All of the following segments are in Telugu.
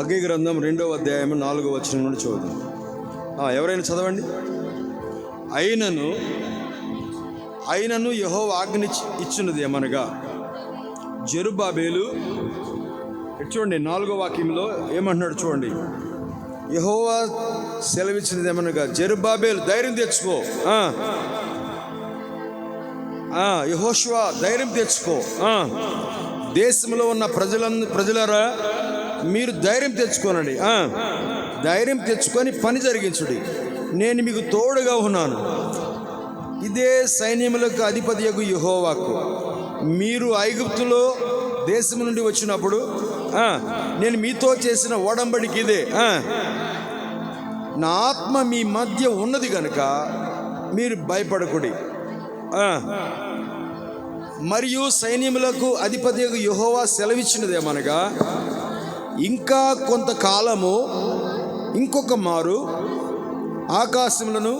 అగ్గి గ్రంథం రెండవ అధ్యాయం నాలుగో వచనం నుండి చూద్దాం ఎవరైనా చదవండి? అయినను అయినను యహో ఆజ్ఞ ఇచ్చినది ఏమనగా జరుబాబేలు చూడండి నాలుగో వాక్యంలో ఏమంటున్నాడు చూడండి యహోవా సెలవిచ్చినది ఏమనగా జరుబాబేలు ధైర్యం తెచ్చుకో. యహోష్వా ధైర్యం తెచ్చుకో. దేశంలో ఉన్న ప్రజల ప్రజలరా మీరు ధైర్యం తెచ్చుకోనండి. ధైర్యం తెచ్చుకొని పని జరిగించుడి. నేను మీకు తోడుగా ఉన్నాను. ఇదే సైన్యములకు అధిపతి యొక్క యుహోవాకు. మీరు ఐగుప్తులో దేశం నుండి వచ్చినప్పుడు నేను మీతో చేసిన ఓడంబడికి ఇదే. నా ఆత్మ మీ మధ్య ఉన్నది కనుక మీరు భయపడకుడి. మరియు సైన్యములకు అధిపతి యుహోవా సెలవిచ్చినదేమనగా ఇంకా కొంతకాలము ఇంకొక మారు ఆకాశములను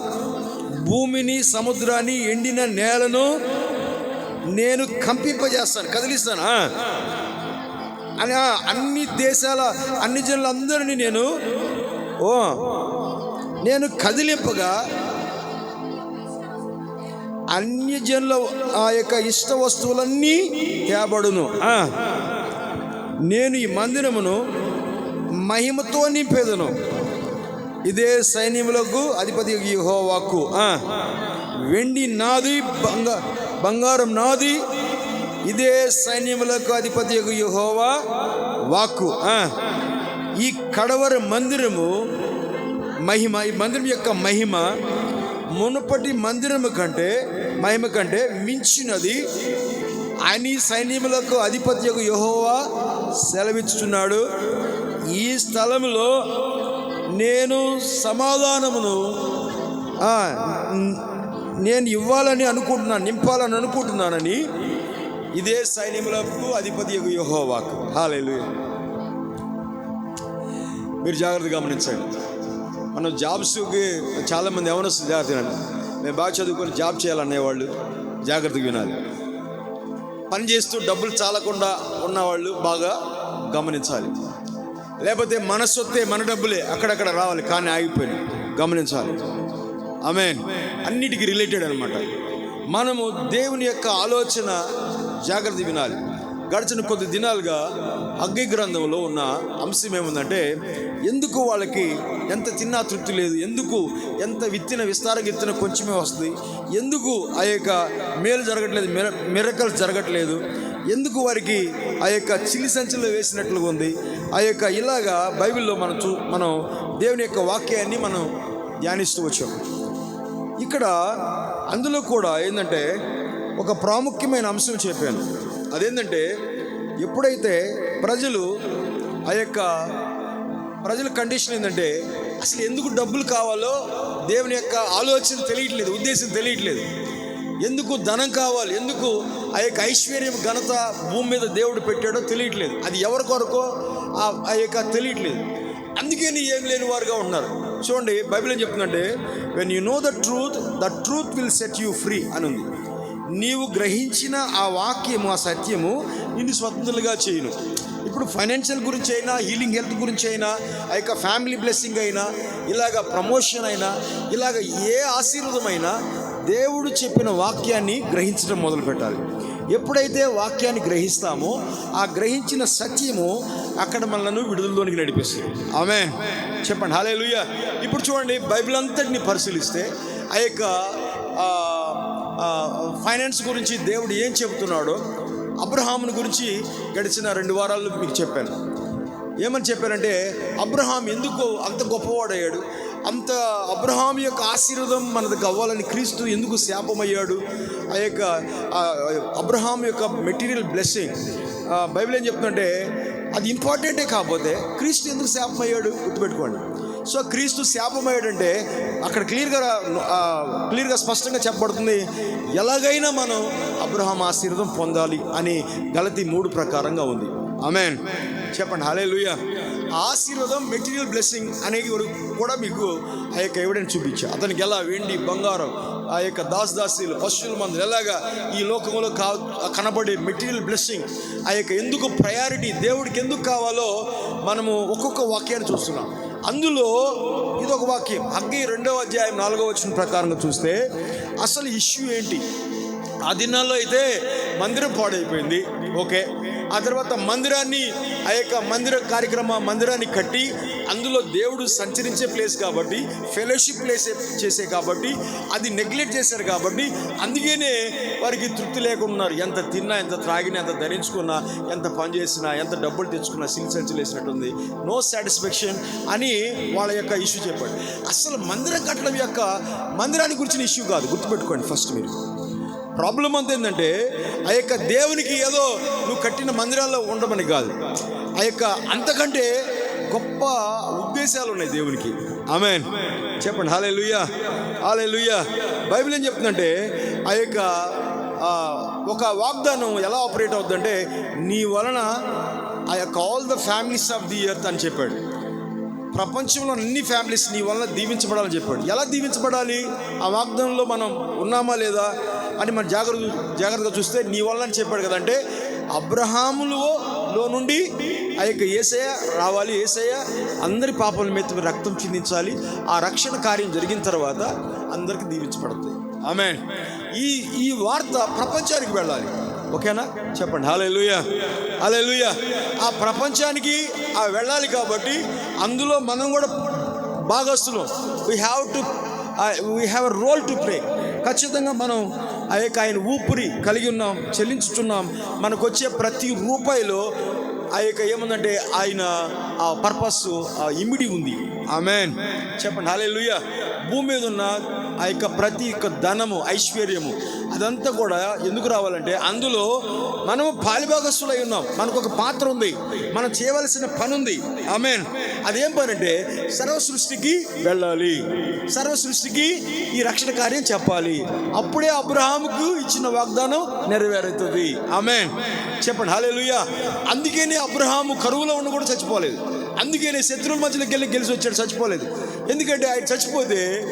భూమిని సముద్రాన్ని ఎండిన నేలను నేను కంపింపజేస్తాను కదిలిస్తాను అని అన్ని దేశాల అన్ని జనులందరినీ నేను ఓ నేను కదిలింపగా అన్ని జనుల ఆ యొక్క ఇష్ట వస్తువులన్నీ తేబడును ఆ. నేను ఈ మందిరమును మహిమతో నింపేదను. ఇదే సైన్యములకు అధిపతి యెహోవాకు. వెండి నాది బంగా బంగారం నాది. ఇదే సైన్యములకు అధిపతి యెహోవా వాక్కు. ఈ కడవర మందిరము మహిమ ఈ మందిరం యొక్క మహిమ మునుపటి మందిరము కంటే మహిమ కంటే మించినది. అని సైన్యములకు అధిపతి యొక్క యెహోవా సెలవిచ్చుచున్నాడు. ఈ స్థలములో నేను సమాధానమును నేను ఇవ్వాలని అనుకుంటున్నాను నింపాలని అనుకుంటున్నానని ఇదే సైన్యములకు అధిపతి యొక్క హాలేలు మీరు జాగ్రత్త గమనించండి. మనం జాబ్స్కి చాలామంది ఎవరు జాగ్రత్త మేము బాగా చదువుకొని జాబ్ చేయాలనేవాళ్ళు జాగ్రత్తగా వినాలి పని చేస్తూ డబ్బులు చాలకుండా ఉన్నవాళ్ళు బాగా గమనించాలి. లేకపోతే మన మన డబ్బులే అక్కడక్కడ రావాలి కానీ ఆగిపోయి గమనించాలి. ఆమె అన్నిటికీ రిలేటెడ్ అనమాట మనము దేవుని యొక్క ఆలోచన జాగ్రత్త వినాలి. గడిచిన కొద్ది దినాలుగా అగ్గి గ్రంథంలో ఉన్న అంశం ఏముందంటే ఎందుకు వాళ్ళకి ఎంత తిన్నా తృప్తి లేదు ఎందుకు ఎంత విత్తిన విస్తారంగా విత్తిన కొంచెమే వస్తుంది ఎందుకు ఆ యొక్క మేలు జరగట్లేదు మిర మిరకలు జరగట్లేదు ఎందుకు వారికి ఆ యొక్క చిల్లి సంచిలో వేసినట్లుగా ఉంది ఆ యొక్క ఇలాగా బైబిల్లో మనం చూ మనం దేవుని యొక్క వాక్యాన్ని మనం ధ్యానిస్తూ వచ్చాం. ఇక్కడ అందులో కూడా ఏంటంటే ఒక ప్రాముఖ్యమైన అంశం చెప్పాను. అదేంటంటే ఎప్పుడైతే ప్రజలు ఆ యొక్క ప్రజల కండిషన్ ఏంటంటే అసలు ఎందుకు డబ్బులు కావాలో దేవుని యొక్క ఆలోచన తెలియట్లేదు ఉద్దేశం తెలియట్లేదు. ఎందుకు ధనం కావాలి ఎందుకు ఆ యొక్క ఐశ్వర్యం ఘనత భూమి మీద దేవుడు పెట్టాడో తెలియట్లేదు. అది ఎవరి కొరకో ఆ యొక్క తెలియట్లేదు. అందుకే నీ ఏం లేని వారుగా ఉన్నారు. చూడండి బైబిల్ ఏం చెప్తుందంటే when you know the truth the truth will set you free అని ఉంది. నీవు గ్రహించిన ఆ వాక్యము ఆ సత్యము నిన్ను స్వతంత్రులుగా చేయను. ఇప్పుడు ఫైనాన్షియల్ గురించి అయినా హీలింగ్ హెల్త్ గురించి అయినా ఆ యొక్క ఫ్యామిలీ బ్లెస్సింగ్ అయినా ఇలాగ ప్రమోషన్ అయినా ఇలాగ ఏ ఆశీర్వాదమైనా దేవుడు చెప్పిన వాక్యాన్ని గ్రహించడం మొదలు పెట్టాలి. ఎప్పుడైతే వాక్యాన్ని గ్రహిస్తామో ఆ గ్రహించిన సత్యము అక్కడ మనల్ని విడుదలలోనికి నడిపిస్తుంది. ఆమె చెప్పండి. హాలే ఇప్పుడు చూడండి బైబిల్ అంతటిని పరిశీలిస్తే ఆ యొక్క ఫైనాన్స్ గురించి దేవుడు ఏం చెబుతున్నాడో అబ్రహాముని గురించి గడిచిన రెండు వారాలు మీకు చెప్పాను. ఏమని చెప్పారంటే అబ్రహాం ఎందుకు అంత గొప్పవాడయ్యాడు? అంత అబ్రహాం యొక్క ఆశీర్వాదం మనది అవ్వాలని క్రీస్తు ఎందుకు శాపమయ్యాడు? ఆ యొక్క అబ్రహాం యొక్క మెటీరియల్ బ్లెస్సింగ్ బైబిల్ ఏం చెప్తుందంటే అది ఇంపార్టెంటే కాకపోతే క్రీస్తు ఎందుకు శాపమయ్యాడు? గుర్తుపెట్టుకోండి. సో క్రీస్తు శాపమయ్యాడంటే అక్కడ క్లియర్గా క్లియర్గా స్పష్టంగా చెప్పబడుతుంది ఎలాగైనా మనం అబ్రహాం ఆశీర్వాదం పొందాలి అని గలతి మూడు ప్రకారంగా ఉంది. ఆమెన్ చెప్పండి హలే ఆశీర్వాదం మెటీరియల్ బ్లెస్సింగ్ అనేది కూడా మీకు ఆ యొక్క ఎవిడెన్స్ చూపించా. అతనికి ఎలా వెండి బంగారం ఆ యొక్క దాసదాసీలు పశువుల మందులు ఎలాగా ఈ లోకంలో కా కనబడే మెటీరియల్ బ్లెస్సింగ్ ఆ యొక్క ఎందుకు ప్రయారిటీ దేవుడికి ఎందుకు కావాలో మనము ఒక్కొక్క వాక్యాన్ని చూస్తున్నాం. అందులో ఇదొక వాక్యం. అగ్గి రెండవ అధ్యాయం నాలుగవ వచ్చిన ప్రకారంగా చూస్తే అసలు ఇష్యూ ఏంటి? ఆ దినాల్లో అయితే మందిరం పాడైపోయింది. ఓకే. ఆ తర్వాత మందిరాన్ని ఆ యొక్క మందిర కార్యక్రమ మందిరాన్ని కట్టి అందులో దేవుడు సంచరించే ప్లేస్ కాబట్టి ఫెలోషిప్ ప్లేస్ చేసే కాబట్టి అది నెగ్లెక్ట్ చేశారు కాబట్టి అందుకనే వారికి తృప్తి లేకున్నారు ఉన్నారు. ఎంత తిన్నా ఎంత త్రాగినా ఎంత ధరించుకున్నా ఎంత పని చేసినా ఎంత డబ్బులు తెచ్చుకున్నా సిల్ సంచులు వేసినట్టుంది. నో సాటిస్ఫాక్షన్ అని వాళ్ళ యొక్క ఇష్యూ చెప్పాడు. అసలు మందిరం కట్టడం యొక్క మందిరాన్ని గురించిన ఇష్యూ కాదు. గుర్తుపెట్టుకోండి ఫస్ట్ మీరు. ప్రాబ్లం అంత ఏంటంటే ఆ యొక్క దేవునికి ఏదో నువ్వు కట్టిన మందిరాల్లో ఉండమని కాదు. ఆ యొక్క అంతకంటే గొప్ప ఉద్దేశాలు ఉన్నాయి దేవునికి. ఆమెన్. చెప్పండి హాలే లుయ్యా హాలే లుయ్యా బైబిల్ ఏం చెప్తుందంటే ఆ యొక్క ఒక వాగ్దానం ఎలా ఆపరేట్ అవుతుందంటే నీ వలన ఆ యొక్క all the families of the earth అని చెప్పాడు. ప్రపంచంలో అన్ని ఫ్యామిలీస్ నీ వలన దీవించబడాలని చెప్పాడు. ఎలా దీవించబడాలి? ఆ వాగ్దానంలో మనం ఉన్నామా లేదా? అని మనం జాగ్రత్త జాగ్రత్తగా చూస్తే నీ వల్ల అని చెప్పాడు కదంటే అబ్రహాములో నుండి ఆ యొక్క ఏసయ్య రావాలి. ఏసయ్య అందరి పాపల మీద రక్తం చిందించాలి. ఆ రక్షణ కార్యం జరిగిన తర్వాత అందరికీ దీవించబడుతుంది. ఆమె ఈ ఈ వార్త ప్రపంచానికి వెళ్ళాలి. ఓకేనా? చెప్పండి. హలే లూయా హలే లూయా ఆ ప్రపంచానికి ఆ వెళ్ళాలి కాబట్టి అందులో మనం కూడా భాగస్తులం we have to we have a role to play ఖచ్చితంగా మనం ఆ యొక్క ఆయన ఊపిరి కలిగి ఉన్నాం చెల్లించుతున్నాం మనకు వచ్చే ప్రతి రూపాయిలో ఆ యొక్క ఏముందంటే ఆయన ఆ పర్పస్ ఆ ఇమిడి ఉంది. ఆమెన్ చెప్పండి. హాలే భూమి మీద ఉన్న ఆ యొక్క ప్రతి యొక్క ధనము ఐశ్వర్యము అదంతా కూడా ఎందుకు రావాలంటే అందులో మనము పాలిభాగస్సులై ఉన్నాం. మనకు ఒక పాత్ర ఉంది. మనం చేయవలసిన పని ఉంది ఆమెన్. అదేం పని అంటే సర్వ సృష్టికి వెళ్ళాలి. సర్వ సృష్టికి ఈ రక్షణ కార్యం చెప్పాలి. అప్పుడే అబ్రహాముకు ఇచ్చిన వాగ్దానం నెరవేరుతుంది. ఆమెన్. చెప్పండి. హాలే అందుకనే అబ్రహాము కరువులో ఉన్న కూడా చచ్చిపోలేదు. అందుకనే శత్రువుల మధ్యలోకి వెళ్ళి గెలిచి వచ్చాడు చచ్చిపోలేదు. ఎందుకంటే ఆయన చచ్చిపోతే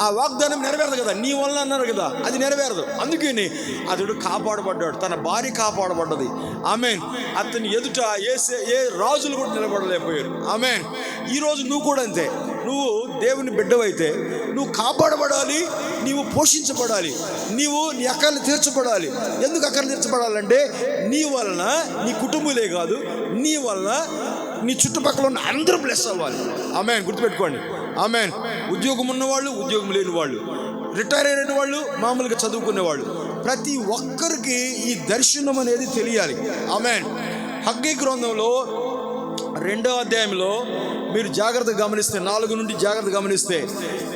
ఆ వాగ్దానం నెరవేరదు కదా నీ వల్ల అన్నారు కదా అది నెరవేరదు. అందుకని అతడు కాపాడబడ్డాడు తన భార్య కాపాడబడ్డది. ఆమెన్. అతని ఎదుట ఏ ఏ రాజులు కూడా నిలబడలేకపోయారు. ఆమెన్. ఈరోజు నువ్వు కూడా అంతే. నువ్వు దేవుని బిడ్డవైతే నువ్వు కాపాడబడాలి నీవు పోషించబడాలి నీవు నీ అక్కర్లు తీర్చబడాలి. ఎందుకు అక్కర్లు తీర్చబడాలంటే నీ వలన నీ కుటుంబులే కాదు నీ వలన నీ చుట్టుపక్కల ఉన్న అందరూ బ్లెస్ అవ్వాలి. ఆమె గుర్తుపెట్టుకోండి. ఆమె. ఉద్యోగం ఉన్నవాళ్ళు ఉద్యోగం లేని వాళ్ళు. రిటైర్ అయిన వాళ్ళు మామూలుగా చదువుకునే వాళ్ళు. ప్రతి ఒక్కరికి ఈ దర్శనం అనేది తెలియాలి. ఆమె. హగ్గీ గ్రంథంలో రెండో అధ్యాయంలో మీరు జాగ్రత్తగా గమనిస్తే నాలుగు నుండి జాగ్రత్త గమనిస్తే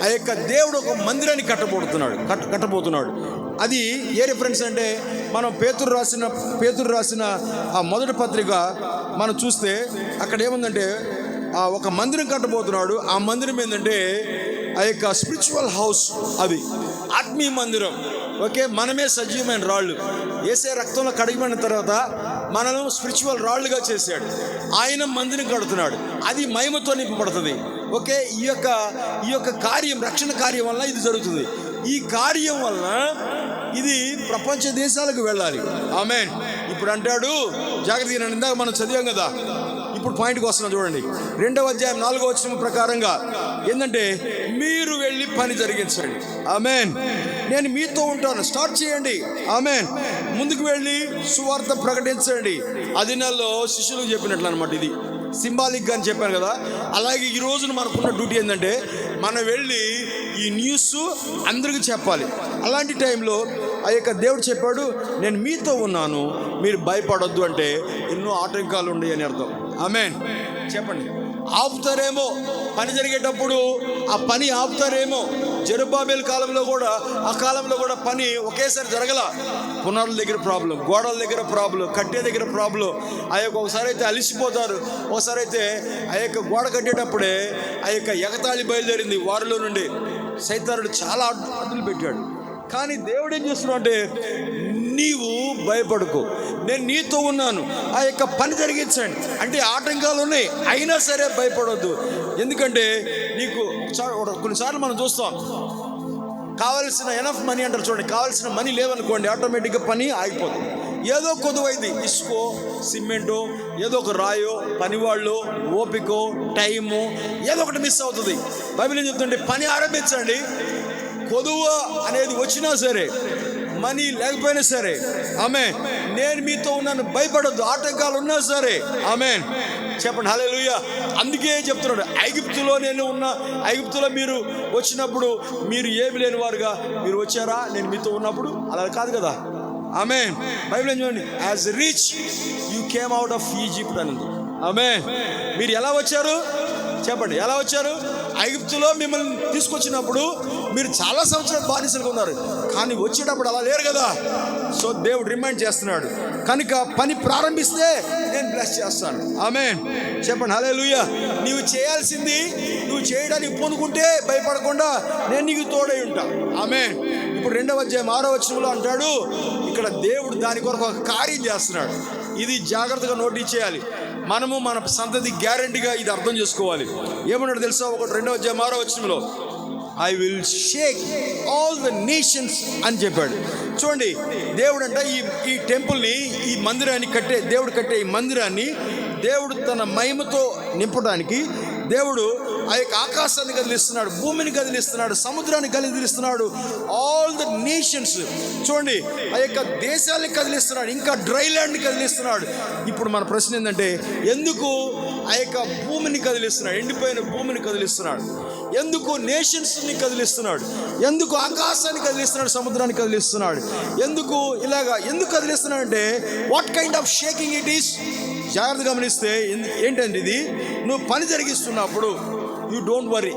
ఆ యొక్క దేవుడు ఒక మందిరాన్ని కట్టబోతున్నాడు కట్ట కట్టబోతున్నాడు. అది ఏ రిఫరెన్స్ అంటే మనం పేతురు రాసిన పేతురు రాసిన ఆ మొదటి పత్రిక మనం చూస్తే అక్కడ ఏముందంటే ఒక మందిరం కట్టబోతున్నాడు. ఆ మందిరం ఏంటంటే ఆ యొక్క స్పిరిచువల్ హౌస్ అది. ఆత్మీయ మందిరం. ఓకే మనమే సజీవమైన రాళ్ళు. వేసే రక్తంలో కడిగిపోయిన తర్వాత మనను స్పిరిచువల్ రాళ్ళుగా చేశాడు. ఆయన మందిరం కడుతున్నాడు. అది మహిమతో నింపబడుతుంది. ఓకే ఈ యొక్క ఈ యొక్క కార్యం రక్షణ కార్యం వలన ఇది జరుగుతుంది. ఈ కార్యం వలన ఇది ప్రపంచ దేశాలకు వెళ్ళాలి. ఆమె ఇప్పుడు అంటాడు జాగ్రత్తగా ఇందాక మనం చదివాం కదా. ఇప్పుడు పాయింట్కి వస్తున్నాం చూడండి. రెండవ అధ్యాయం నాలుగో వచ్చిన ప్రకారంగా ఏంటంటే మీరు వెళ్ళి పని జరిగించండి. ఆమెన్ నేను మీతో ఉంటాను. స్టార్ట్ చేయండి. ఆమెన్ ముందుకు వెళ్ళి సువార్త ప్రకటించండి. అది నెలలో శిష్యులకు చెప్పినట్లు అనమాట ఇది. సింబాలిక్గా అని చెప్పాను కదా. అలాగే ఈ రోజున మనకున్న డ్యూటీ ఏంటంటే మనం వెళ్ళి ఈ న్యూస్ అందరికీ చెప్పాలి. అలాంటి టైంలో ఆ యొక్క దేవుడు చెప్పాడు నేను మీతో ఉన్నాను మీరు భయపడొద్దు అంటే ఎన్నో ఆటంకాలు ఉన్నాయి అని అర్థం. ఆమెన్. చెప్పండి. ఆపుతారేమో పని జరిగేటప్పుడు ఆ పని ఆపుతారేమో. జరుబాబేల్ కాలంలో కూడా ఆ కాలంలో కూడా పని ఒకేసారి జరగల. పునరుల దగ్గర ప్రాబ్లం గోడల దగ్గర ప్రాబ్లం కట్టే దగ్గర ప్రాబ్లం. ఆ యొక్క ఒకసారి అయితే అలిసిపోతారు. ఒకసారి అయితే ఆ యొక్క గోడ కట్టేటప్పుడే ఆ యొక్క ఎగతాళి బయలుదేరింది వారిలో నుండి. సైతారుడు చాలా అడ్డు- అడ్డులు పెట్టాడు. కానీ దేవుడు ఏం చేస్తున్నాడు అంటే నీవు భయపడుకో. నేను నీతో ఉన్నాను. ఆ యొక్క పని జరిగించండి. అంటే ఆటంకాలు ఉన్నాయి అయినా సరే భయపడవద్దు ఎందుకంటే నీకు కొన్నిసార్లు మనం చూస్తాం. కావాల్సిన ఎనఫ్ మనీ అంటారు చూడండి. కావాల్సిన మనీ లేవనుకోండి ఆటోమేటిక్గా పని ఆగిపోతుంది ఏదో కొదువైంది. ఇసుకో సిమెంటో ఏదో ఒక రాయో పనివాళ్ళు ఓపికో టైము ఏదో ఒకటి మిస్ అవుతుంది. బైబిల్ ఏం చెప్తుంటే పని ఆరంభించండి. కొదువ అనేది వచ్చినా సరే మనీ లేకపోయినా సరే ఆమె నేను మీతో ఉన్నాను భయపడద్దు ఆటంకాలు ఉన్నా సరే ఆమె చెప్పండి హలే అందుకే చెప్తున్నాడు ఐగుప్తులో నేను ఉన్న ఐగుప్తులో మీరు వచ్చినప్పుడు మీరు ఏమి లేని వారుగా మీరు వచ్చారా? నేను మీతో ఉన్నప్పుడు అలా కాదు కదా. ఆమె బైబిల్ ఏం చూడండి as rich you came out of Egypt అని ఆమె మీరు ఎలా వచ్చారు? చెప్పండి ఎలా వచ్చారు? ఐగుప్తులో మిమ్మల్ని తీసుకొచ్చినప్పుడు మీరు చాలా సంవత్సరాలు బానిసలుగా ఉన్నారు. కానీ వచ్చేటప్పుడు అలా లేరు కదా. సో దేవుడు రిమైండ్ చేస్తున్నాడు. కనుక పని ప్రారంభిస్తే నేను బ్లెస్ చేస్తాను. ఆమె చెప్పండి హలే నీవు చేయాల్సింది నువ్వు చేయడానికి పూనుకుంటే భయపడకుండా నేను నీకు తోడై ఉంటా. ఆమె ఇప్పుడు రెండవ అధ్యాయం ఆరో వచనంలో అంటాడు ఇక్కడ దేవుడు దాని కొరకు ఒక కార్యం చేస్తున్నాడు. ఇది జాగ్రత్తగా నోటీస్ చేయాలి. మనము మన సంతతి గ్యారంటీగా ఇది అర్థం చేసుకోవాలి. ఏమన్నాడు తెలుసా? ఒకటి రెండవ అధ్యాయం ఆరో వచనంలో I will shake all the nations అని చెప్పాడు. చూడండి దేవుడు అంట ఈ ఈ టెంపుల్ని ఈ మందిరాన్ని కట్టే దేవుడు కట్టే ఈ మందిరాన్ని దేవుడు తన మహిమతో నింపడానికి దేవుడు ఆ యొక్క ఆకాశాన్ని కదిలిస్తున్నాడు భూమిని కదిలిస్తున్నాడు సముద్రాన్ని కదిలిస్తున్నాడు ఆల్ ద నేషన్స్ చూడండి ఆ యొక్క దేశాన్ని కదిలిస్తున్నాడు ఇంకా డ్రై ల్యాండ్ని కదిలిస్తున్నాడు. ఇప్పుడు మన ప్రశ్న ఏంటంటే ఎందుకు ఆ యొక్క భూమిని కదిలిస్తున్నాడు ఎండిపోయిన భూమిని కదిలిస్తున్నాడు? ఎందుకు నేషన్స్ని కదిలిస్తున్నాడు? ఎందుకు ఆకాశాన్ని కదిలిస్తున్నాడు? సముద్రాన్ని కదిలిస్తున్నాడు? ఎందుకు ఇలాగా ఎందుకు కదిలిస్తున్నాడు అంటే what kind of shaking it is జాగ్రత్త గమనిస్తే ఏంటంటే ఇది? నువ్వు పని జరిగిస్తున్నప్పుడు యూ డోంట్ వరీ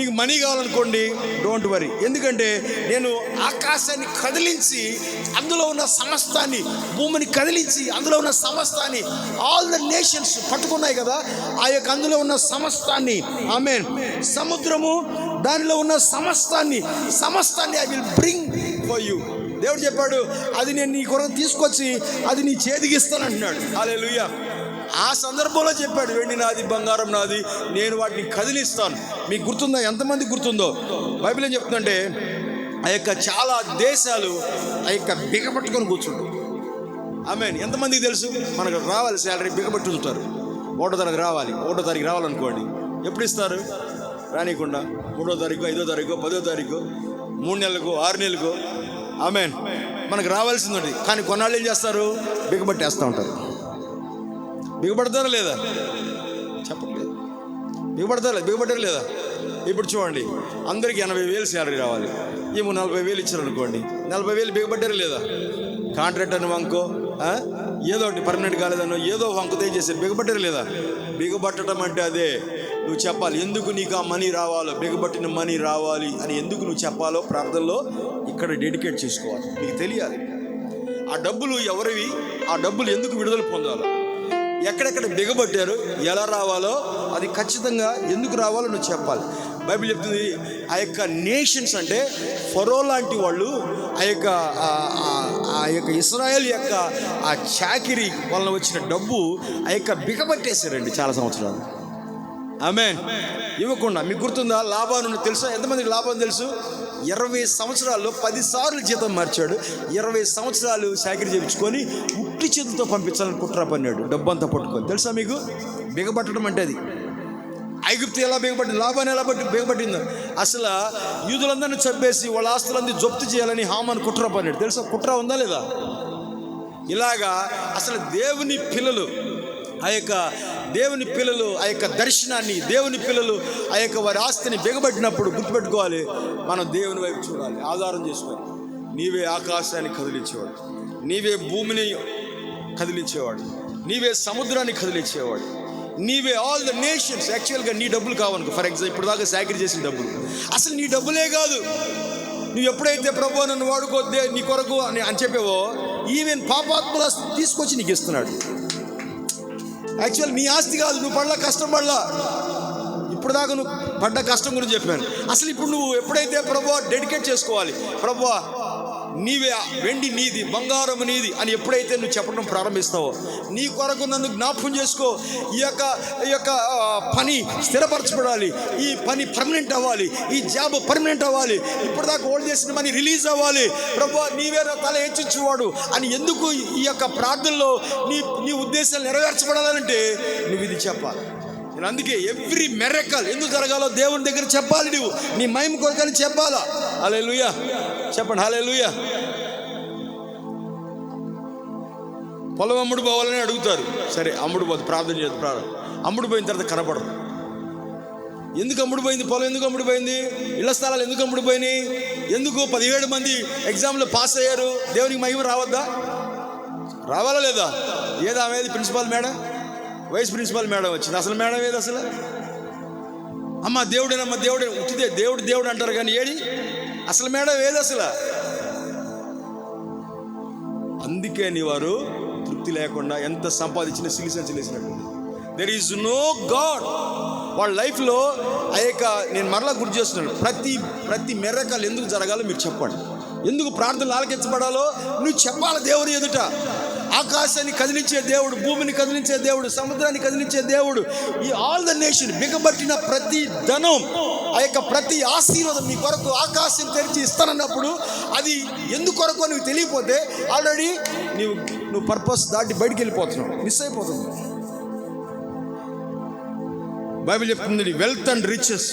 నీకు మనీ కావాలనుకోండి డోంట్ వరీ ఎందుకంటే నేను ఆకాశాన్ని కదిలించి అందులో ఉన్న సమస్తాన్ని భూమిని కదిలించి అందులో ఉన్న సమస్తాన్ని ఆల్ ద నేషన్స్ పట్టుకున్నాయి కదా ఆ యొక్క అందులో ఉన్న సమస్తాన్ని ఆమె సముద్రము దానిలో ఉన్న సమస్తాన్ని సమస్తాన్ని I will bring for you దేవుడు చెప్పాడు అది నేను నీ కొరకు తీసుకొచ్చి అది నీ చేతికిస్తాను అంటున్నాడు. హల్లెలూయా ఆ సందర్భంలో చెప్పాడు వెండి నాది బంగారం నాది నేను వాటిని కదిలిస్తాను. మీకు గుర్తుందా? ఎంతమంది గుర్తుందో? బైబిల్ ఏం చెప్తుందంటే ఆ యొక్క చాలా దేశాలు ఆ యొక్క బిగపట్టుకొని కూర్చుంటారు ఆమె ఎంతమందికి తెలుసు? మనకు రావాలి శాలరీ బిగపట్టుకుంటారు ఒకటో తారీఖు రావాలి ఒకటో తారీఖు రావాలనుకోండి ఎప్పుడు ఇస్తారు? రానియకుండా. మూడో తారీఖు ఐదో తారీఖు పదో తారీఖు మూడు నెలలకు ఆరు నెలలకు. ఆమెన్. మనకు రావాల్సింది కానీ కొన్నాళ్ళు ఏం చేస్తారు? బిగబట్టేస్తూ ఉంటారు. బిగపడతారా లేదా? చెప్పట్లేదు బిగపడతారా? లేదా లేదా? ఇప్పుడు చూడండి. అందరికీ ఎనభై వేలు శాలరీ రావాలి. ఏమో నలభై వేలు ఇచ్చారు అనుకోండి నలభై వేలు బిగబడ్డారు లేదా? కాంట్రాక్ట్ అని వంకో ఏదో ఒకటి పర్మనెంట్ కాలేదనో ఏదో వంకతో ఏం చేశారు? లేదా? బిగబట్టడం అంటే అదే. నువ్వు చెప్పాలి. ఎందుకు నీకు ఆ మనీ రావాలో? బిగబట్టిన మనీ రావాలి అని ఎందుకు నువ్వు చెప్పాలో ప్రార్థనలో ఇక్కడ డెడికేట్ చేసుకోవాలి. నీకు తెలియాలి. ఆ డబ్బులు ఎవరివి? ఆ డబ్బులు ఎందుకు విడుదల పొందాలో? ఎక్కడెక్కడ బిగబట్టారు ఎలా రావాలో అది ఖచ్చితంగా ఎందుకు రావాలో నువ్వు చెప్పాలి. బైబిల్ చెప్తుంది ఆ యొక్క నేషన్స్ అంటే ఫరో లాంటి వాళ్ళు ఆ యొక్క ఆ- యొక్క ఇస్రాయల్ యొక్క ఆ చాకిరి వలన వచ్చిన డబ్బు ఆ యొక్క బిగబట్టేశారండి చాలా సంవత్సరాలు. ఆమె ఇవ్వకుండా మీకు గుర్తుందా? లాభాను తెలుసా? ఎంతమందికి లాభం తెలుసు? ఇరవై సంవత్సరాల్లో పదిసార్లు జీతం మార్చాడు. ఇరవై సంవత్సరాలు సాకరీ చేయించుకొని ఉట్టి చేతులతో పంపించాలని కుట్ర పన్నాడు. డబ్బంతా పట్టుకొని. తెలుసా మీకు? బిగబట్టడం అంటే అది. ఐగుప్తు ఎలా బిగబట్టింది లాభాన్ని ఎలా బట్టి బిగబట్టిందో అసలు యూదులందరినీ చంపేసి వాళ్ళ ఆస్తులందరినీ జప్తు చేయాలని హామాన్ కుట్ర పన్నాడు. తెలుసా? కుట్ర ఉందా లేదా? ఇలాగా అసలు దేవుని పిల్లలు ఆ యొక్క దేవుని పిల్లలు ఆ యొక్క దర్శనాన్ని దేవుని పిల్లలు ఆ యొక్క వారి ఆస్తిని బిగబట్టినప్పుడు గుర్తుపెట్టుకోవాలి. మనం దేవుని వైపు చూడాలి. ఆధారం చేసుకోవాలి నీవే ఆకాశాన్ని కదిలించేవాడు. నీవే భూమిని కదిలించేవాడు. నీవే సముద్రాన్ని కదిలించేవాడు. నీవే ఆల్ ద నేషన్స్ యాక్చువల్గా నీ డబ్బులు కావనుకో. ఫర్ ఎగ్జాంపుల్ ఇప్పుడు దాకా సాకరీ చేసిన డబ్బులు. అసలు నీ డబ్బులే కాదు. నువ్వు ఎప్పుడైతే ప్రభు నన్ను వాడుకోద్దే నీ కొరకు అని అని చెప్పేవో ఈవెన్ పాపాత్మలు తీసుకొచ్చి నీకు ఇస్తున్నాడు. యాక్చువల్ నీ ఆస్తి కాదు నువ్వు పడలా కష్టం పడలా. ఇప్పుడు దాకా నువ్వు పడ్డ కష్టం గురించి చెప్పాను. అసలు ఇప్పుడు నువ్వు ఎప్పుడైతే ప్రభు డెడికేట్ చేసుకోవాలి? ప్రభు నీవే వెండి నీది బంగారం నీది అని ఎప్పుడైతే నువ్వు చెప్పడం ప్రారంభిస్తావో నీ కొరకు నన్ను జ్ఞాపకం చేసుకో. ఈ యొక్క ఈ యొక్క పని స్థిరపరచబడాలి. ఈ పని పర్మనెంట్ అవ్వాలి. ఈ జాబ్ పర్మనెంట్ అవ్వాలి. ఇప్పటిదాకా హోల్డ్ చేసిన మనీ రిలీజ్ అవ్వాలి. ప్రభు నీవే నా తల హెచ్చించేవాడు అని ఎందుకు ఈ యొక్క ప్రార్థనలో నీ నీ ఉద్దేశాలు నెరవేర్చబడాలంటే నువ్వు ఇది చెప్పాలి. నేను అందుకే ఎవ్రీ మెరకల్ ఎందుకు జరగాలో దేవుని దగ్గర చెప్పాలి నువ్వు నీ మైమ్ కొరకని చెప్పాలా? హలే చెప్పండి హలే పొలం అమ్ముడు పోవాలని అడుగుతారు. సరే అమ్ముడు పోదు ప్రార్థన చేయదు ప్రార్థన. అమ్ముడు పోయిన తర్వాత కనపడరు. ఎందుకు అమ్ముడు పోయింది? పొలం ఎందుకు అమ్ముడు పోయింది? ఇళ్ళ స్థలాలు ఎందుకు అమ్ముడు పోయినాయి? ఎందుకు పదిహేడు మంది ఎగ్జామ్లో పాస్ అయ్యారు? దేవునికి మహిమ రావద్దా? రావాలా లేదా? ఏదా ఆమెది? Principal madam? Vice principal madam వచ్చింది. అసలు మేడం ఏది అసలు? అమ్మ దేవుడేనమ్మ దేవుడే. ఉట్టిదే దేవుడు దేవుడు అంటారు కానీ ఏడి? అసలు మేడం ఏది అసలు? అందుకే నీ వారు తృప్తి లేకుండా ఎంత సంపాదించిన సిలిసన్ దెర్ ఈజ్ నో గాడ్ వాళ్ళ లైఫ్లో ఆ యొక్క నేను మరలా గుర్తు చేస్తున్నాను. ప్రతి ప్రతి మెర్రకాలు ఎందుకు జరగాలో మీరు చెప్పండి. ఎందుకు ప్రార్థనలు ఆలకించబడాలో నువ్వు చెప్పాలి దేవుని ఎదుట. ఆకాశాన్ని కదిలించే దేవుడు భూమిని కదిలించే దేవుడు సముద్రాన్ని కదిలించే దేవుడు ఈ ఆల్ ద నేషన్ బిగబట్టిన ప్రతి ధనం ఆ యొక్క ప్రతి ఆశీర్వాదం మీ కొరకు ఆకాశం తెరిచి ఇస్తానన్నప్పుడు అది ఎందుకు కొరకు నీకు తెలియపోతే ఆల్రెడీ నువ్వు నువ్వు పర్పస్ దాటి బయటికి వెళ్ళిపోతున్నావు. మిస్ అయిపోతుంది. బైబిల్ చెప్తుంది వెల్త్ అండ్ రిచెస్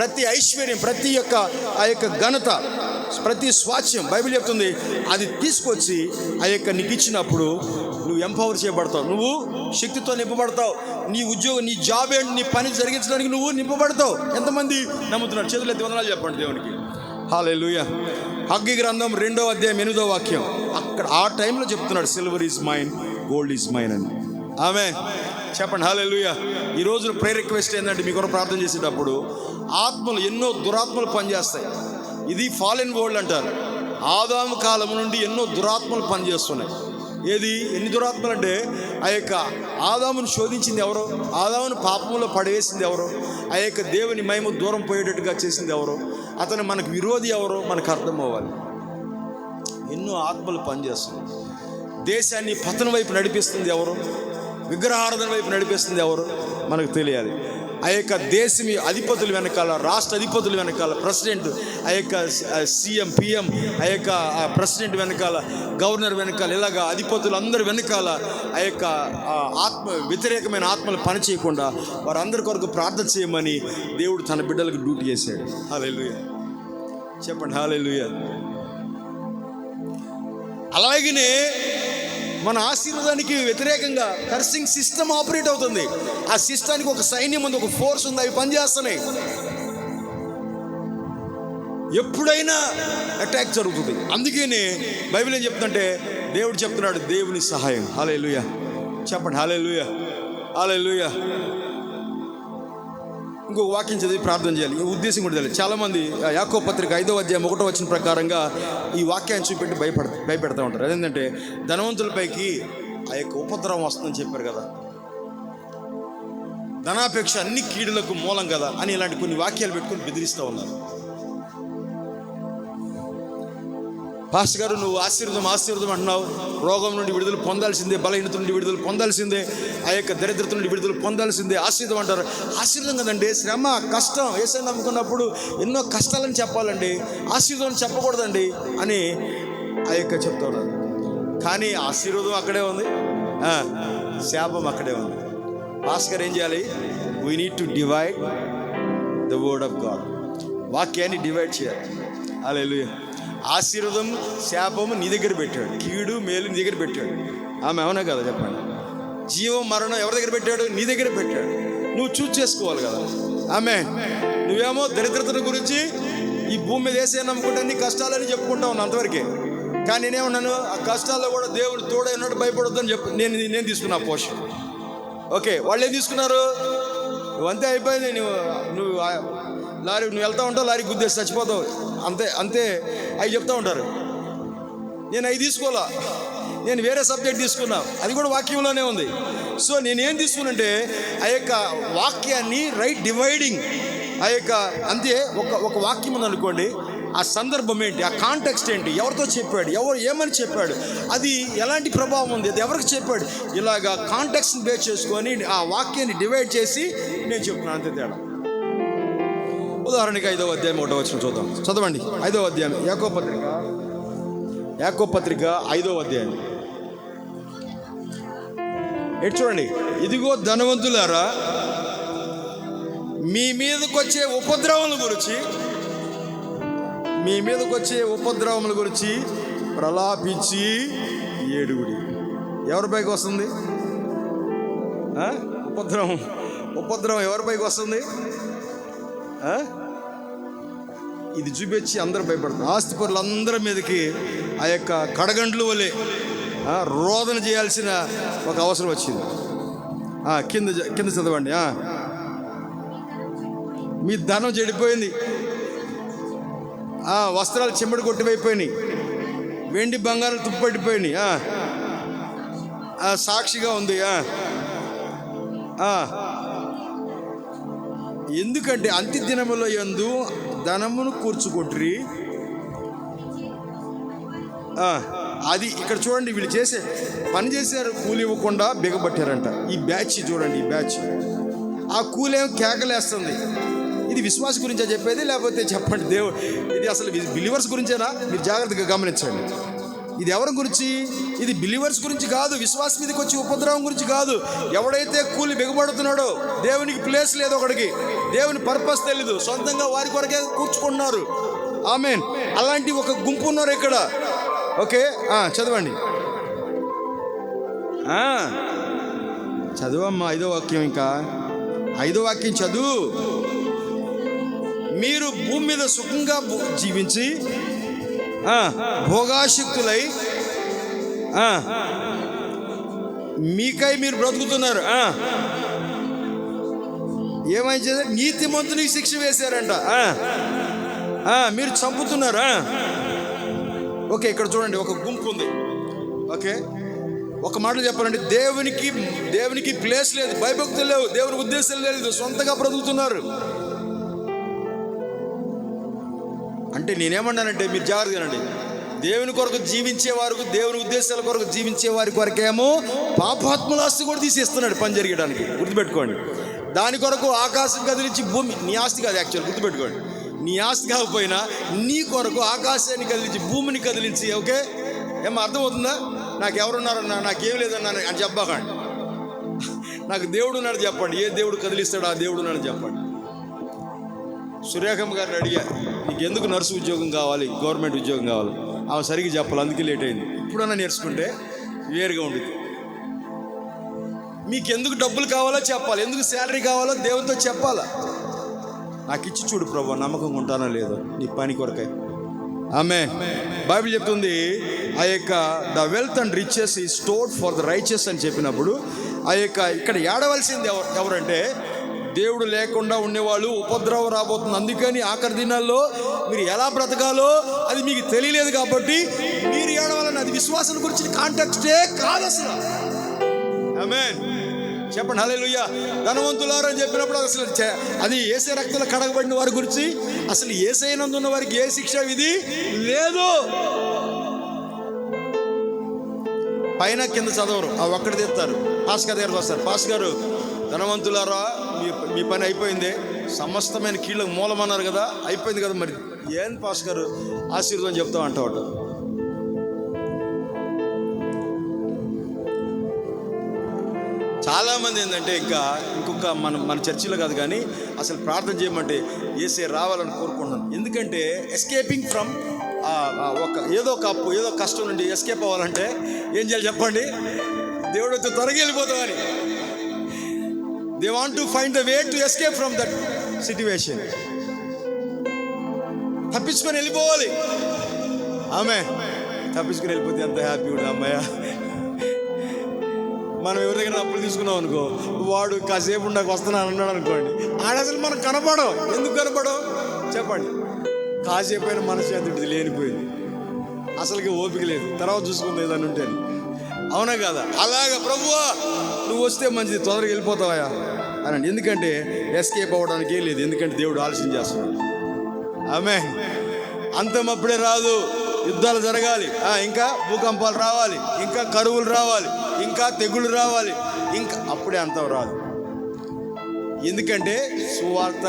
ప్రతి ఐశ్వర్యం ప్రతి యొక్క ఆ యొక్క ఘనత ప్రతి స్వాచ్యం బైబిల్ చెప్తుంది అది తీసుకొచ్చి ఆ యొక్క నీకు ఇచ్చినప్పుడు నువ్వు ఎంపవర్ చేయబడతావు. నువ్వు శక్తితో నింపబడతావు. నీ ఉద్యోగం నీ జాబ్ ఏంటి నీ పని జరిగించడానికి నువ్వు నింపబడతావు. ఎంతమంది నమ్ముతున్నారు? చేతులు ఎత్తి వందనాలు చెప్పండి దేవునికి. హాలే లూయ హగ్గి గ్రంథం రెండో అధ్యాయం ఎనిమిదో వాక్యం. అక్కడ ఆ టైంలో చెప్తున్నాడు silver is mine gold is mine అని. ఆమె చెప్పండి హాలే లూయ ఈ రోజు ప్రే రిక్వెస్ట్ ఏంటంటే మీ కొరకు ప్రార్థన చేసేటప్పుడు ఆత్మలు ఎన్నో దురాత్మలు పనిచేస్తాయి. ఇది ఫాలెన్ వరల్డ్ అంటారు. ఆదాము కాలం నుండి ఎన్నో దురాత్మలు పనిచేస్తున్నాయి. ఏది? ఎన్ని దురాత్మలు అంటే ఆ యొక్క ఆదామును శోధించింది ఎవరో? ఆదామును పాపంలో పడవేసింది ఎవరో? ఆ యొక్క దేవుని మేము దూరం పోయేటట్టుగా చేసింది ఎవరో? అతను మనకు విరోధి ఎవరో? మనకు అర్థం అవ్వాలి. ఎన్నో ఆత్మలు పనిచేస్తున్నాయి. దేశాన్ని పతనం వైపు నడిపిస్తుంది ఎవరు? విగ్రహారాధన వైపు నడిపిస్తుంది ఎవరు? మనకు తెలియాలి. ఆ యొక్క దేశం అధిపతుల వెనకాల రాష్ట్ర అధిపతుల వెనకాల ప్రెసిడెంట్ ఆ యొక్క సీఎం పిఎం ఆ యొక్క ప్రెసిడెంట్ వెనకాల గవర్నర్ వెనకాల ఇలాగ అధిపతులు అందరి వెనకాల ఆ యొక్క ఆత్మ వ్యతిరేకమైన ఆత్మలు పనిచేయకుండా వారందరి కొరకు ప్రార్థన చేయమని దేవుడు తన బిడ్డలకు డ్యూటీ చేశాడు. హాలెలుయ. చెప్పండి హాలెలుయ. అలాగనే మన ఆశీర్వాదానికి వ్యతిరేకంగా కర్సింగ్ సిస్టమ్ ఆపరేట్ అవుతుంది. ఆ సిస్టానికి ఒక సైన్యం ఉంది ఒక ఫోర్స్ ఉంది అవి పనిచేస్తున్నాయి. ఎప్పుడైనా అటాక్ జరుగుతుంది. అందుకనే బైబిల్ ఏం చెప్తుంటే దేవుడు చెప్తున్నాడు దేవుని సహాయం. హాలే చెప్పండి హాలే లూయ హాలే ఇంకో వాక్యం చదివి ప్రార్థన చేయాలి. ఈ ఉద్దేశం కూడా తెలియదు. చాలామంది యాకో పత్రిక ఐదో అధ్యాయం ఒకటో వచ్చిన ప్రకారంగా ఈ వాక్యాన్ని చూపెట్టి భయపడ భయపెడతా ఉంటారు. అదేంటంటే ధనవంతులపైకి ఆ యొక్క ఉపద్రవం వస్తుందని చెప్పారు కదా. ధనాపేక్ష అన్ని కీడులకు మూలం కదా అని ఇలాంటి కొన్ని వాక్యాలు పెట్టుకొని బెదిరిస్తూ ఉన్నారు. పాస్ గారు నువ్వు ఆశీర్వదం ఆశీర్వదం అంటున్నావు. రోగం నుండి విడుదల పొందాల్సిందే బలహీనత నుండి విడుదల పొందాల్సిందే ఆ యొక్క దరిద్రత నుండి విడుదల పొందాల్సిందే ఆశీర్వదం అంటారు. ఆశీర్వదం కదండి శ్రమ కష్టం ఏసై నమ్ముకున్నప్పుడు ఎన్నో కష్టాలని చెప్పాలండి ఆశీర్వదం చెప్పకూడదండి అని ఆ యొక్క చెప్తారు కానీ ఆశీర్వాదం అక్కడే ఉంది. శాపం అక్కడే ఉంది. భాస్కర్ ఏం చేయాలి? We need to divide the word of God వాక్యాన్ని డివైడ్ చేయాలి. అలా ఆశీర్వదం శాపము నీ దగ్గర పెట్టాడు. కీడు మేలు నీ దగ్గర పెట్టాడు. ఆమె అవునా కదా చెప్పండి? జీవం మరణం ఎవరి దగ్గర పెట్టాడు? నీ దగ్గర పెట్టాడు. నువ్వు చూస్ చేసుకోవాలి కదా. ఆమె నువ్వేమో దరిద్రతను గురించి ఈ భూమి మీద వేసే నమ్ముకుంటే నీ కష్టాలని చెప్పుకుంటా ఉన్నాను అంతవరకే. కానీ నేనేమన్నాను ఆ కష్టాల్లో కూడా దేవుడు తోడై ఉన్నట్టు భయపడొద్దని చెప్పు నేను నేను తీసుకున్నా పోషన్ ఓకే వాళ్ళు ఏం తీసుకున్నారు? నువ్వంతే అయిపోయింది నువ్వు నువ్వు లారీ నువ్వు వెళ్తా ఉంటావు లారీ గుద్దేసి చచ్చిపోతావు. అంతే అంతే. అవి చెప్తా ఉంటారు. నేను అవి తీసుకోవాలా? నేను వేరే సబ్జెక్ట్ తీసుకున్నా. అది కూడా వాక్యంలోనే ఉంది. సో నేనేం తీసుకున్నంటే ఆ యొక్క వాక్యాన్ని రైట్ డివైడింగ్ ఆ యొక్క అంతే ఒక ఒక వాక్యం ఉంది అనుకోండి. ఆ సందర్భం ఏంటి? ఆ కాంటెక్స్ట్ ఏంటి? ఎవరితో చెప్పాడు? ఎవరు ఏమని చెప్పాడు? అది ఎలాంటి ప్రభావం ఉంది? అది ఎవరికి చెప్పాడు? ఇలాగా కాంటెక్స్ని బేస్ చేసుకొని ఆ వాక్యాన్ని డివైడ్ చేసి నేను చెప్తున్నాను అంతే తేడా. ఉదాహరణకి ఐదో అధ్యాయం ఒకటో వచ్చిన చూద్దాం. చదవండి. ఐదో అధ్యాయం. యాకో పత్రిక. యాకో పత్రిక ఐదవ అధ్యాయం. ఎటు చూడండి. ఇదిగో ధనవంతులారా మీ మీదకి వచ్చే ఉపద్రవముల గురించి మీ మీదకి వచ్చే ఉపద్రవముల గురించి ప్రలాపించి ఏడుగుడి. ఎవరిపైకి వస్తుంది? ఉపద్రవం. ఉపద్రవం ఎవరిపైకి వస్తుంది? ఇది చూపించి అందరూ భయపడతారు. ఆస్తిపరులు అందరి మీదకి ఆ యొక్క కడగండ్లు వలె రోదన చేయాల్సిన ఒక అవసరం వచ్చింది. కింద చ- కింద చదవండి మీ ధనం చెడిపోయింది. వస్త్రాలు చెమ్మడి కొట్టిపోయిపోయినాయి వెండి బంగారం తుప్పట్టిపోయినాయి సాక్షిగా ఉంది ఆ. ఎందుకంటే అంత్య దినముల యందు ధనమును కూర్చుకొట్రి. అది ఇక్కడ చూడండి వీళ్ళు చేసే పని చేశారు కూలి ఇవ్వకుండా బిగబట్టారంట. ఈ బ్యాచ్ చూడండి ఈ బ్యాచ్. ఆ కూలేం కేకలేస్తుంది. ఇది విశ్వాస గురించా చెప్పేది? లేకపోతే చెప్పండి దేవుడు ఇది అసలు బిలీవర్స్ గురించేనా? మీరు జాగ్రత్తగా గమనించండి. ఇది ఎవరి గురించి? ఇది బిలీవర్స్ గురించి కాదు విశ్వాస మీదకి వచ్చి ఉపద్రవం గురించి కాదు. ఎవడైతే కూలి బిగబడుతున్నాడో దేవునికి ప్లేస్ లేదు ఒకడికి. దేవుని పర్పస్ తెలీదు. సొంతంగా వారి కొరకే కూర్చుకుంటున్నారు. ఆమెన్ అలాంటి ఒక గుంపు ఉన్నారు ఇక్కడ. ఓకే చదవండి. చదువమ్మా ఐదో వాక్యం ఇంకా. ఐదో వాక్యం చదువు. మీరు భూమి మీద సుఖంగా భూ- జీవించి భోగాశక్తులై మీకై మీరు బ్రతుకుతున్నారు. ఏమైంది నీతి చేశారు నీతిమంతునికి శిక్ష వేశారంట. మీరు చంపుతున్నారు. ఓకే ఇక్కడ చూడండి ఒక గుంపు ఉంది. ఓకే. ఒక మాటలు చెప్పాలంటే దేవునికి దేవునికి ప్లేస్ లేదు. భయభక్తులు లేవు. దేవుని ఉద్దేశం లేదు. సొంతగా బ్రతుకుతున్నారు. అంటే నేనేమన్నానంటే మీరు జాగ్రత్త వినండి. దేవుని కొరకు జీవించే వారికి దేవుని ఉద్దేశాల కొరకు జీవించే వారి కొరకేమో పాపాత్ముల ఆస్తి కూడా తీసేస్తున్నాడు పని జరిగడానికి గుర్తుపెట్టుకోండి. దాని కొరకు ఆకాశం కదిలించి భూమి నీ ఆస్తి కాదు యాక్చువల్ గుర్తుపెట్టుకోండి. నీ ఆస్తి కాకపోయినా నీ కొరకు ఆకాశాన్ని కదిలించి భూమిని కదిలించి ఓకే? ఏమో అర్థమవుతుందా? నాకు ఎవరున్నారన్నా నాకేం లేదన్నా అని చెప్పకండి. నాకు దేవుడు ఉన్నాడు చెప్పండి. ఏ దేవుడు కదిలిస్తాడో ఆ దేవుడు ఉన్నాడు చెప్పండి. సురేఖమ్మ గారిని అడిగా నీకు ఎందుకు నర్సు ఉద్యోగం కావాలి? గవర్నమెంట్ ఉద్యోగం కావాలి? ఆమె సరిగ్గా చెప్పాలి అందుకే లేట్ అయింది. ఇప్పుడన్నా నేర్చుకుంటే వేరుగా ఉంటుంది మీకు ఎందుకు డబ్బులు కావాలో చెప్పాలి? ఎందుకు శాలరీ కావాలో దేవునితో చెప్పాలా? నాకు ఇచ్చి చూడు ప్రభు నమ్మకం ఉంటానో లేదో నీ పని కొరకై. ఆమె బైబిల్ చెప్తుంది ఆ యొక్క ద వెల్త్ అండ్ రిచెస్ ఈ స్టోర్ ఫర్ ద రైచెస్ అని చెప్పినప్పుడు ఆ యొక్క ఇక్కడ ఏడవలసింది ఎవరు ఎవరంటే దేవుడు లేకుండా ఉండేవాళ్ళు ఉపద్రవం రాబోతుంది. అందుకని ఆఖరి దినాల్లో మీరు ఎలా బ్రతకాలో అది మీకు తెలియలేదు కాబట్టి మీరు ఏడవాలని అది విశ్వాసం గురించి కాంటాక్టే కాదు అసలు. చెప్పండి హలే ధనవంతులారు అని చెప్పినప్పుడు అసలు చే- అది ఏసే రక్తంలో కడగబడిన వారి గురించి అసలు ఏసైనందున్న వారికి ఏ శిక్ష విధి లేదు. పైన కింద చదవరు ఆ ఒక్కటి తెస్తారు. పాస్ గారు దగ్గరకు వస్తారు. పాస్ గారు ధనవంతులారా మీ మీ పని అయిపోయింది. సమస్తమైన కీళ్ళకు మూలమన్నారు కదా అయిపోయింది కదా మరి. ఏం పాస్ గారు ఆశీర్వాదం చెప్తా అంటాడు చాలామంది ఏంటంటే ఇంకా ఇంకొక మన మన చర్చిలో కాదు కానీ అసలు ప్రార్థన చేయమంటే ఏసే రావాలని కోరుకుంటున్నాను. ఎందుకంటే ఎస్కేపింగ్ ఫ్రమ్ ఒక ఏదో ఒక అప్పు ఏదో కష్టం నుండి ఎస్కేప్ అవ్వాలంటే ఏం చేయాలి చెప్పండి? దేవుడు వచ్చి త్వరగా వెళ్ళిపోతామని they want to find the way to escape from that situation తప్పించుకొని వెళ్ళిపోవాలి. ఆమె తప్పించుకొని వెళ్ళిపోతే ఎంత హ్యాపీ ఉంటుంది అమ్మాయ మనం ఎవరి దగ్గర అప్పులు తీసుకున్నాం అనుకో వాడు కాసేపు నాకు వస్తున్నాను అన్నాడు అనుకోండి. ఆడ అసలు మనం కనపడం ఎందుకు కనపడం చెప్పండి. కాసేపు అయినా మనసు మనశ్శాంతి లేనిపోయింది. అసలుకి ఓపిక లేదు. తర్వాత చూసుకుంది ఏదైనా ఉంటే అవునా కదా? అలాగా ప్రభువా. నువ్వు వస్తే మంచిది తొందరగా వెళ్ళిపోతావా అని ఎందుకంటే ఎస్కేప్ అవ్వడానికి ఏం లేదు ఎందుకంటే దేవుడు ఆలస్యం చేస్తున్నాడు. ఆమె అంతం అప్పుడే రాదు. యుద్ధాలు జరగాలి. ఇంకా భూకంపాలు రావాలి. ఇంకా కరువులు రావాలి. ఇంకా తెగులు రావాలి. ఇంకా అప్పుడే అంతం రాదు. ఎందుకంటే సువార్త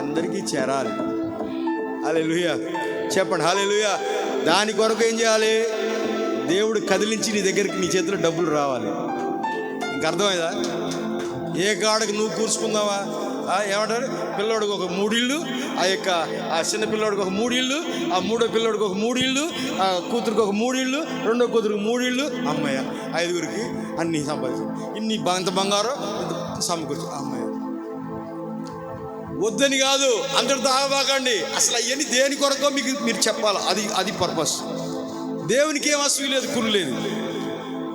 అందరికీ చేరాలి. హాలే చెప్పండి హాలే దాని కొరకు ఏం చేయాలి? దేవుడు కదిలించి నీ దగ్గరికి నీ చేతిలో డబ్బులు రావాలి. ఇంక అర్థమైందా? ఏ కాడకు నువ్వు కూర్చుకుందావా? ఆ, ఏమంటారు? పిల్లోడికి ఒక మూడిళ్ళు ఆ యొక్క ఆ చిన్న పిల్లోడికి ఒక మూడిళ్ళు ఆ మూడో పిల్లోడికి ఒక మూడిళ్ళు ఆ కూతురికి ఒక మూడిళ్ళు రెండో కూతురికి మూడిళ్ళు. అమ్మాయ ఐదుగురికి అన్ని సంపాదించు. ఇన్ని ఇంత బంగారం ఇంత సమకూర్చు. అమ్మాయి వద్దని కాదు అందరితో ఆగబాకండి. అసలు అవన్నీ దేని కొరకో మీకు మీరు చెప్పాలి. అది అది పర్పస్ దేవునికి ఏం అసలు లేదు కురు లేదు.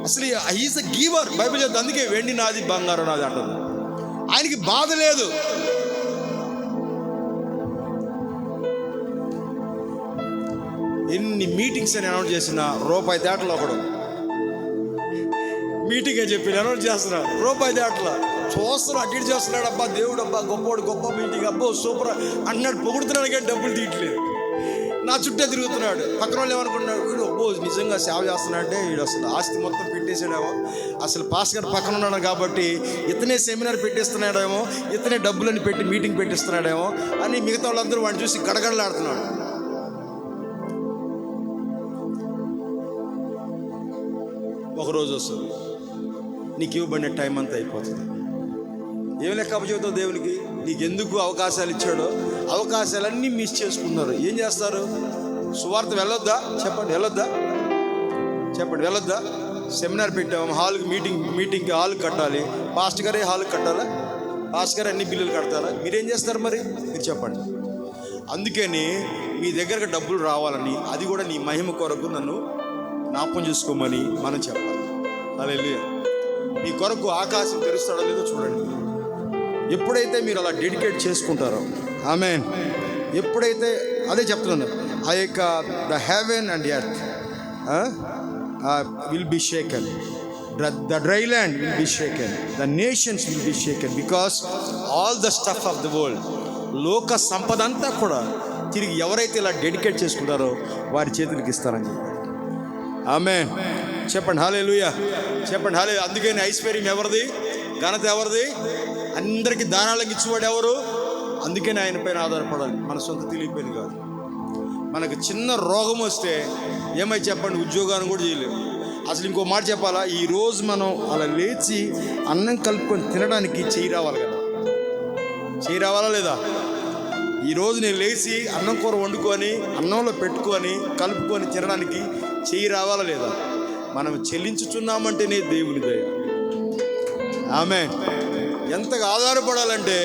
అసలు ఈజ్ అ గీవర్. బైబిల్ చెప్తుంది అందుకే వెండి నాది బంగారం నాది అంటారు ఆయనకి బాధ లేదు. ఎన్ని మీటింగ్స్ అని అనౌన్స్ చేసిన రూపాయి తేటలో ఒకడు. మీటింగ్ అని చెప్పి అనౌన్స్ చేస్తున్నా రూపాయి తేటల చూస్తున్నా అటు ఇటు చేస్తున్నాడు అబ్బా దేవుడు అబ్బా గొప్పోడు గొప్ప మీటింగ్ అబ్బో సూపర్. అన్నాడు పొగుడుతున్నాడు కానీ డబ్బులు తీయట్లేదు. నా చుట్టే తిరుగుతున్నాడు. పక్కన వాళ్ళు ఏమనుకున్నాడు వీడు అబ్బో నిజంగా సేవ చేస్తున్నాడంటే వీడు అసలు ఆస్తి మొత్తం పెట్టేసాడేమో అసలు పాస్ గారు పక్కన ఉన్నాడు కాబట్టి ఇతనే సెమినార్ పెట్టేస్తున్నాడేమో ఇతనే డబ్బులని పెట్టి మీటింగ్ పెట్టిస్తున్నాడేమో అని మిగతా వాళ్ళందరూ వాడిని చూసి గడగడలాడుతున్నాడు ఒకరోజు వస్తుంది. నీకు ఇవ్వబడిన టైం అంతా అయిపోతుంది. ఏం లెక్క అప్పచెబుతావు దేవునికి? నీకు ఎందుకు అవకాశాలు ఇచ్చాడో? అవకాశాలన్నీ మిస్ చేసుకున్నారు. ఏం చేస్తారు? సువార్త వెళ్ళొద్దా? చెప్పండి వెళ్ళొద్దా? చెప్పండి వెళ్ళొద్దా? సెమినార్ పెట్టాము హాల్కి మీటింగ్ మీటింగ్కి హాల్ కట్టాలి. పాస్ట్ గారే హాల్ కట్టాలా? పాస్ట్ గారు అన్ని బిల్లులు కడతారా? మీరేం చేస్తారు మరి? మీరు చెప్పండి. అందుకని మీ దగ్గరకు డబ్బులు రావాలని అది కూడా నీ మహిమ కొరకు నన్ను జ్ఞాపం చేసుకోమని మనం చెప్పాలి. అలా మీ కొరకు ఆకాశం తెరుస్తాడో లేదో చూడండి. ఎప్పుడైతే మీరు అలా డెడికేట్ చేసుకుంటారో ఆమె ఎప్పుడైతే అదే చెప్తున్నాను ఆ యొక్క the heaven and earth will be shaken. The dry land will be shaken. The nations will be shaken because all the stuff of the world లోక సంపద అంతా కూడా తిరిగి ఎవరైతే ఇలా డెడికేట్ చేసుకుంటారో వారి చేతులకి ఇస్తారని చెప్పారు ఆమె చెప్పండి హాలే చెప్పండి హాలే అందుకని ఐశ్వర్యం ఎవరిది? ఘనత ఎవరిది? అందరికీ దానాలకు ఇచ్చేవాడు ఎవరు? అందుకని ఆయన పైన ఆధారపడాలి. మన సొంత తెలియపోయింది కాదు. మనకు చిన్న రోగం వస్తే ఏమై చెప్పండి? ఉద్యోగాన్ని కూడా చేయలేము. అసలు ఇంకో మాట చెప్పాలా? ఈరోజు మనం అలా లేచి అన్నం కలుపుకొని తినడానికి చేయి రావాలి కదా. చేయి రావాలా లేదా? ఈరోజు నేను లేచి అన్నం కూర వండుకొని అన్నంలో పెట్టుకొని కలుపుకొని తినడానికి చేయి రావాలా లేదా? మనం చెల్లించుచున్నామంటేనే దేవుని దయ. ఆమె ఎంతగా ఆధారపడాలంటే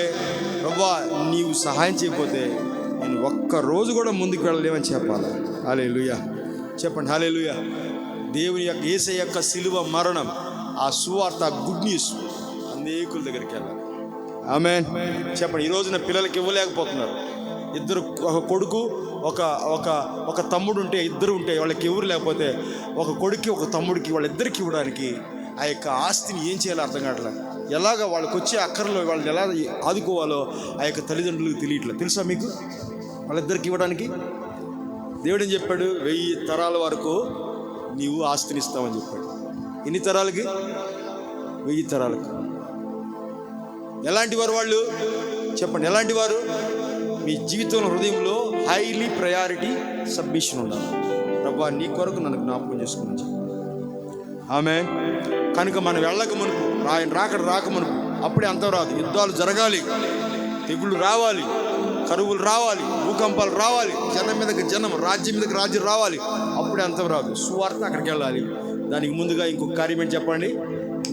ప్రభా నీవు సహాయం చేయకపోతే నేను ఒక్క రోజు కూడా ముందుకు వెళ్ళలేమని చెప్పాలి? హాలే చెప్పండి హాలే దేవుని యొక్క ఏసై యొక్క సిలువ మరణం ఆ సువార్త గుడ్ న్యూస్. అనేకుల దగ్గరికి వెళ్ళాలి. ఆమె చెప్పండి ఈ రోజున పిల్లలకి ఇవ్వలేకపోతున్నారు. ఇద్దరు ఒక కొడుకు ఒక ఒక ఒక తమ్ముడు ఉంటే ఇద్దరు ఉంటే వాళ్ళకి ఎవరు లేకపోతే ఒక కొడుకు ఒక తమ్ముడికి వాళ్ళిద్దరికి ఇవ్వడానికి ఆ యొక్క ఆస్తిని ఏం చేయాలో అర్థం కావట్లేదు. ఎలాగ వాళ్ళకి వచ్చే అక్కర్లో వాళ్ళని ఎలా ఆదుకోవాలో ఆ యొక్క తల్లిదండ్రులకు తెలియట్లేదు తెలుసా మీకు? వాళ్ళిద్దరికి ఇవ్వడానికి? దేవుడు ఏం చెప్పాడు? వెయ్యి తరాల వరకు నీవు ఆస్తిని ఇస్తామని చెప్పాడు. ఎన్ని తరాలకి? వెయ్యి తరాలకు. ఎలాంటి వారు వాళ్ళు? చెప్పండి ఎలాంటి వారు? మీ జీవితంలో హృదయంలో హైలీ ప్రయారిటీ సబ్మిషన్ ఉండాలి. ప్రభా నీ కొరకు నన్ను జ్ఞాపకం చేసుకుని చెప్పు. ఆమె కనుక మనం వెళ్ళక మునుపు ఆయన రాకడ రాక మునుపు అప్పుడే అంతం రాదు. యుద్ధాలు జరగాలి. తెగుళ్ళు రావాలి. కరువులు రావాలి. భూకంపాలు రావాలి. జనం మీదకి జనం రాజ్యం మీదకి రాజ్యం రావాలి. అప్పుడే అంతం రాదు. సువార్త అక్కడికి వెళ్ళాలి. దానికి ముందుగా ఇంకొక కార్యం ఏంటి చెప్పండి?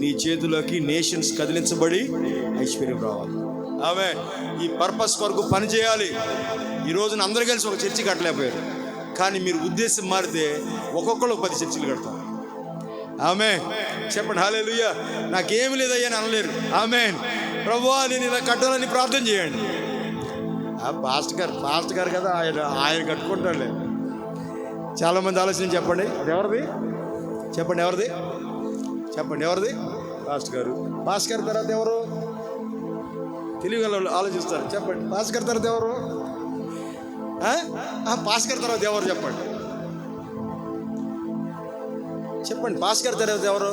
నీ చేతిలోకి నేషన్స్ కదిలించబడి ఐశ్వర్యం రావాలి. ఆమె ఈ పర్పస్ కొరకు పని చేయాలి. ఈ రోజున అందరు కలిసి ఒక చర్చి కట్టలేకపోయారు. కానీ మీరు ఉద్దేశం మారితే ఒక్కొక్కరు పది చర్చిలు కడతారు. ఆమె చెప్పండి హాలే నాకేమి లేదయ్యా అని అనలేరు. ఆమె ప్రభు నేను ఇలా కట్టాలని ప్రార్థన చేయండి. ఆ పాస్ట్ గారు పాస్ట్ గారు కదా ఆయన ఆయన కట్టుకుంటాడులే. చాలామంది ఆలోచన చెప్పండి. అది ఎవరిది చెప్పండి ఎవరిది? చెప్పండి ఎవరిది? పాస్ట్ గారు. పాస్ట్ గారి తర్వాత ఎవరు? తెలియగల వాళ్ళు ఆలోచిస్తారు. చెప్పండి పాస్ట్ గారి తర్వాత ఎవరు? ఆ? ఆ, భాస్కర్ తర్వాత ఎవరు చెప్పండి? చెప్పండి భాస్కర్ తర్వాత ఎవరు?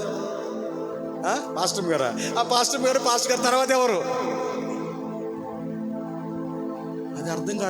ఆ? పాస్టర్ గారా? ఆ పాస్టర్ గారు పాస్టర్ గారు తర్వాత ఎవరు? అది అర్థం కాదు.